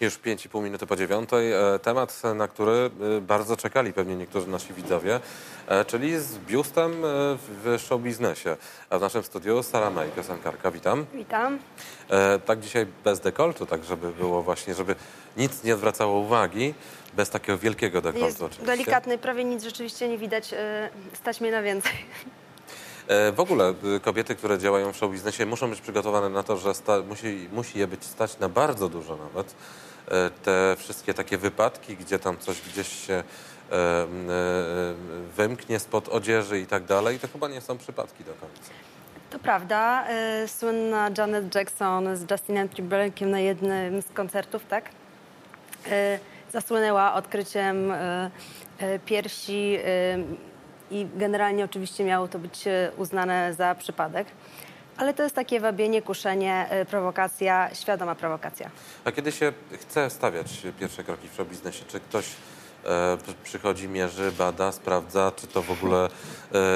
Już 5,5 minuty po dziewiątej. E, Temat, na który e, bardzo czekali pewnie niektórzy nasi widzowie, e, czyli z biustem w show biznesie. A w naszym studiu Sara May, piosenkarka. Witam. Witam. Tak dzisiaj bez dekoltu, tak żeby było właśnie, żeby nic nie zwracało uwagi, bez takiego wielkiego dekoltu Jest oczywiście. delikatny, prawie nic rzeczywiście nie widać. Stać mnie na więcej. W ogóle kobiety, które działają w show biznesie muszą być przygotowane na to, że musi, musi je być stać na bardzo dużo nawet. E, Te wszystkie takie wypadki, gdzie tam coś gdzieś się e, e, wymknie spod odzieży i tak dalej, to chyba nie są przypadki do końca. To prawda. Słynna Janet Jackson z Justinem Timberlake'iem na jednym z koncertów, tak? Zasłynęła odkryciem piersi i generalnie oczywiście miało to być uznane za przypadek. Ale to jest takie wabienie, kuszenie, e, prowokacja, świadoma prowokacja. A kiedy się chce stawiać pierwsze kroki w show biznesie, czy ktoś e, pr- przychodzi, mierzy, bada, sprawdza, czy to w ogóle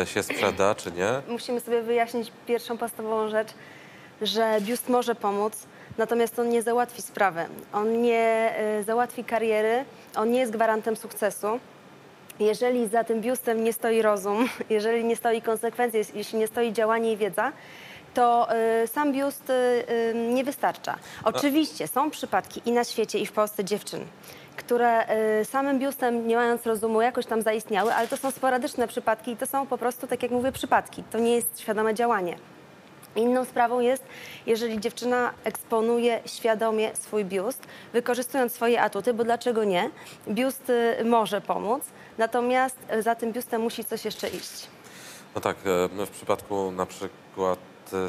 e, się sprzeda, czy nie? musimy sobie wyjaśnić pierwszą podstawową rzecz, że biust może pomóc, natomiast on nie załatwi sprawy. On nie y, załatwi kariery, on nie jest gwarantem sukcesu. Jeżeli za tym biustem nie stoi rozum, jeżeli nie stoi konsekwencje, jeśli nie stoi działanie i wiedza, to y, sam biust y, y, nie wystarcza. Oczywiście są przypadki i na świecie, i w Polsce dziewczyn, które samym biustem, nie mając rozumu, jakoś tam zaistniały, ale to są sporadyczne przypadki i to są po prostu, tak jak mówię, przypadki. To nie jest świadome działanie. Inną sprawą jest, jeżeli dziewczyna eksponuje świadomie swój biust, wykorzystując swoje atuty, bo dlaczego nie? Biust może pomóc, natomiast za tym biustem musi coś jeszcze iść. No tak, e, w przypadku na przykład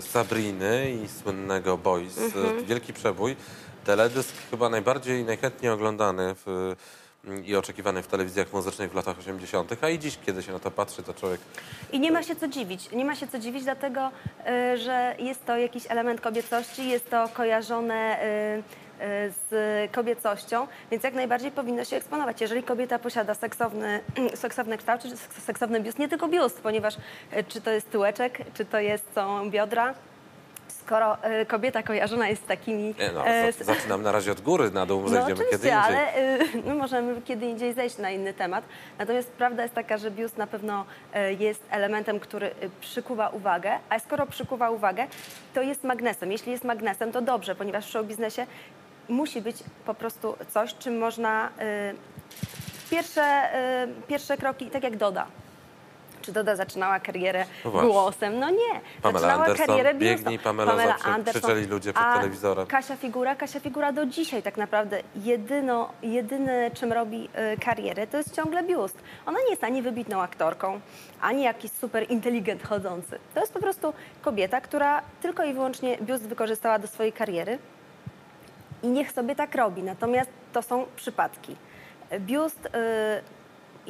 Sabriny i słynnego Boys, Mhm. wielki przebój, teledysk chyba najbardziej najchętniej oglądany w, m, i oczekiwany w telewizjach muzycznych w latach 80., a i dziś, kiedy się na to patrzy, to człowiek I nie ma się co dziwić. Nie ma się co dziwić, dlatego y, że jest to jakiś element kobiecości, jest to kojarzone y, z kobiecością, więc jak najbardziej powinno się eksponować. Jeżeli kobieta posiada seksowny, seksowny kształt, czy seksowny biust, nie tylko biust, ponieważ y, czy to jest tyłeczek, czy to jest, są biodra, skoro y, kobieta kojarzona jest z takimi... Nie, no, e, za- zaczynam na razie od góry, na dół no zejdziemy oczywiście, kiedy indziej. ale y, no, możemy kiedy indziej zejść na inny temat. Natomiast prawda jest taka, że biust na pewno y, jest elementem, który przykuwa uwagę, a skoro przykuwa uwagę, to jest magnesem. Jeśli jest magnesem, to dobrze, ponieważ w show biznesie musi być po prostu coś, czym można y, pierwsze, y, pierwsze kroki, tak jak Doda. Czy Doda zaczynała karierę No głosem? No nie. Pamela zaczynała Anderson, karierę biegnij, biustem. Pamela, zawsze krzyczeli ludzie przed telewizorem. Kasia Figura, Kasia Figura do dzisiaj tak naprawdę jedyno, jedyne czym robi y, karierę to jest ciągle biust. Ona nie jest ani wybitną aktorką, ani jakiś super inteligent chodzący. To jest po prostu kobieta, która tylko i wyłącznie biust wykorzystała do swojej kariery i niech sobie tak robi. Natomiast to są przypadki. Biust y,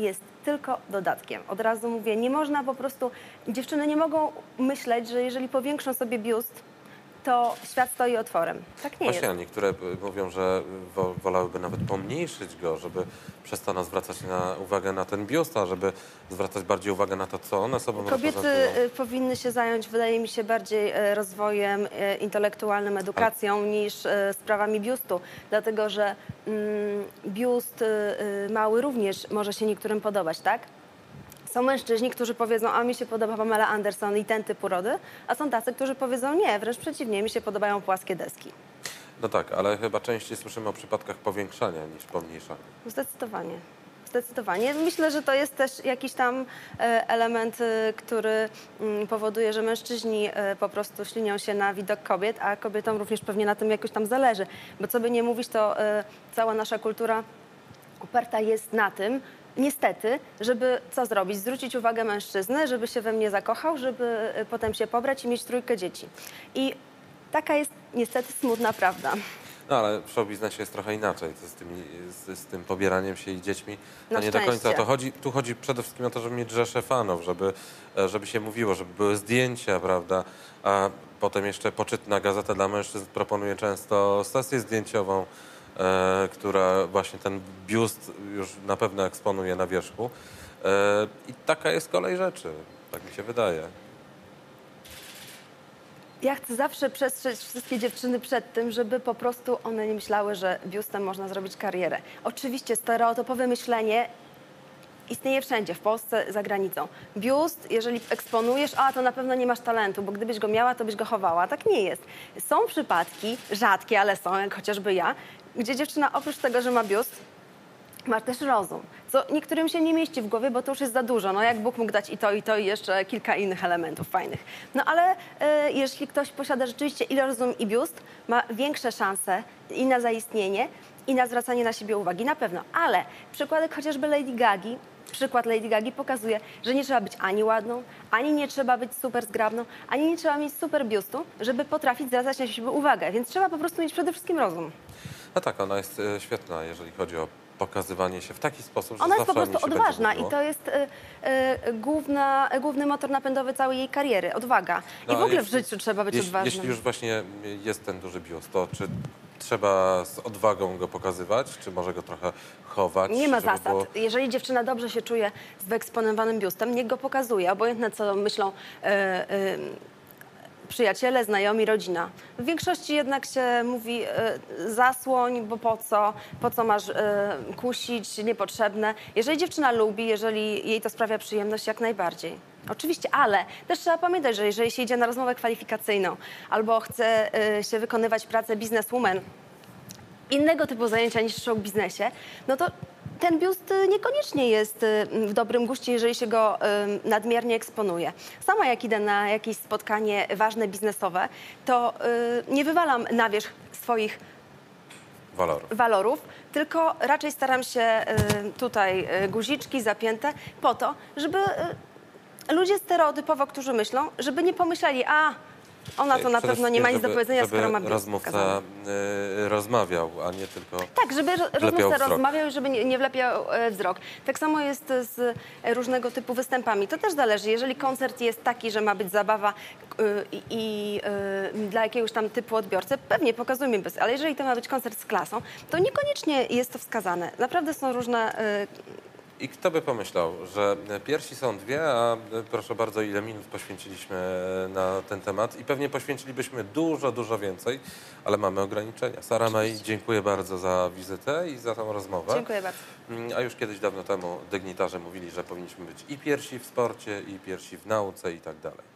jest tylko dodatkiem. Od razu mówię, nie można po prostu, dziewczyny nie mogą myśleć, że jeżeli powiększą sobie biust, to świat stoi otworem. Tak nie Właśnie, jest. niektóre y, mówią, że wo- wolałyby nawet pomniejszyć go, żeby przestano zwracać na, uwagę na ten biust, a żeby zwracać bardziej uwagę na to, co one sobą Kobiety y, powinny się zająć, wydaje mi się, bardziej y, rozwojem y, intelektualnym, edukacją niż y, sprawami biustu, dlatego że mm, biust y, y, mały również może się niektórym podobać, tak? Są mężczyźni, którzy powiedzą, a mi się podoba Pamela Anderson i ten typ urody, a są tacy, którzy powiedzą, nie, wręcz przeciwnie, mi się podobają płaskie deski. No tak, ale chyba częściej słyszymy o przypadkach powiększania niż pomniejszania. Zdecydowanie. Zdecydowanie. Myślę, że to jest też jakiś tam e, element, e, który mm, powoduje, że mężczyźni e, po prostu ślinią się na widok kobiet, a kobietom również pewnie na tym jakoś tam zależy. Bo co by nie mówić, to cała nasza kultura oparta jest na tym, niestety, żeby co zrobić? Zwrócić uwagę mężczyzny, żeby się we mnie zakochał, żeby e, potem się pobrać i mieć trójkę dzieci. I taka jest niestety smutna prawda. No ale w show biznesie jest trochę inaczej. Z, tymi, z, z tym pobieraniem się i dziećmi to Na nie do końca szczęście. to chodzi. Tu chodzi przede wszystkim o to, żeby mieć rzesze fanów, żeby, e, żeby się mówiło, żeby były zdjęcia, prawda? A potem jeszcze poczytna gazeta dla mężczyzn proponuje często sesję zdjęciową, która właśnie ten biust już na pewno eksponuje na wierzchu. E, I taka jest kolej rzeczy, tak mi się wydaje. Ja chcę zawsze przestrzec wszystkie dziewczyny przed tym, żeby po prostu one nie myślały, że biustem można zrobić karierę. Oczywiście stereotypowe myślenie istnieje wszędzie, w Polsce, za granicą. Biust, jeżeli eksponujesz, a to na pewno nie masz talentu, bo gdybyś go miała, to byś go chowała. Tak nie jest. Są przypadki, rzadkie, ale są, jak chociażby ja, gdzie dziewczyna oprócz tego, że ma biust, ma też rozum, co niektórym się nie mieści w głowie, bo to już jest za dużo. No jak Bóg mógł dać i to, i to, i jeszcze kilka innych elementów fajnych. No ale e, jeśli ktoś posiada rzeczywiście i rozum, i biust, ma większe szanse i na zaistnienie, i na zwracanie na siebie uwagi, na pewno. Ale przykładek chociażby Lady Gagi, przykład Lady Gagi pokazuje, że nie trzeba być ani ładną, ani nie trzeba być super zgrabną, ani nie trzeba mieć super biustu, żeby potrafić zwracać na siebie uwagę. Więc trzeba po prostu mieć przede wszystkim rozum. No tak, ona jest e, świetna, jeżeli chodzi o pokazywanie się w taki sposób, że Ona jest po prostu odważna i to jest y, y, główna, główny motor napędowy całej jej kariery, odwaga. No, I w ogóle jeśli- w życiu trzeba być jeśli, odważnym. Jeśli już właśnie jest ten duży biust, to czy trzeba z odwagą go pokazywać, czy może go trochę chować? Nie ma zasad. było- Jeżeli dziewczyna dobrze się czuje z wyeksponowanym biustem, niech go pokazuje. Obojętne, co myślą y, y, przyjaciele, znajomi, rodzina. W większości jednak się mówi y, zasłoń, bo po co, po co masz y, kusić, niepotrzebne. Jeżeli dziewczyna lubi, jeżeli jej to sprawia przyjemność, jak najbardziej. Oczywiście, ale też trzeba pamiętać, że jeżeli się idzie na rozmowę kwalifikacyjną albo chce y, się wykonywać pracę bizneswoman, innego typu zajęcia niż w show biznesie, no to ten biust y, niekoniecznie jest y, w dobrym guście, jeżeli się go y, nadmiernie eksponuje. Sama jak idę na jakieś spotkanie ważne biznesowe, to nie wywalam na wierzch swoich walorów. walorów, tylko raczej staram się tutaj guziczki zapięte po to, żeby ludzie stereotypowo, którzy myślą, żeby nie pomyśleli, a ona to na Przede pewno nie ma nic do powiedzenia, żeby skoro ma biust rozmówca pokazany. y, rozmawiał, a nie tylko... Tak, żeby ro- rozmówca wzrok. rozmawiał i żeby nie, nie wlepiał e, wzrok. Tak samo jest z e, różnego typu występami. To też zależy. Jeżeli koncert jest taki, że ma być zabawa y, i, i y, dla jakiegoś tam typu odbiorcy, pewnie pokazujmy bez. Ale jeżeli to ma być koncert z klasą, to niekoniecznie jest to wskazane. Naprawdę są różne y, I kto by pomyślał, że piersi są dwie, a proszę bardzo, ile minut poświęciliśmy na ten temat i pewnie poświęcilibyśmy dużo, dużo więcej, ale mamy ograniczenia. Sara May, dziękuję bardzo za wizytę i za tą rozmowę. Dziękuję bardzo. Mm, A już kiedyś dawno temu dygnitarze mówili, że powinniśmy być i pierwsi w sporcie, i pierwsi w nauce i tak dalej.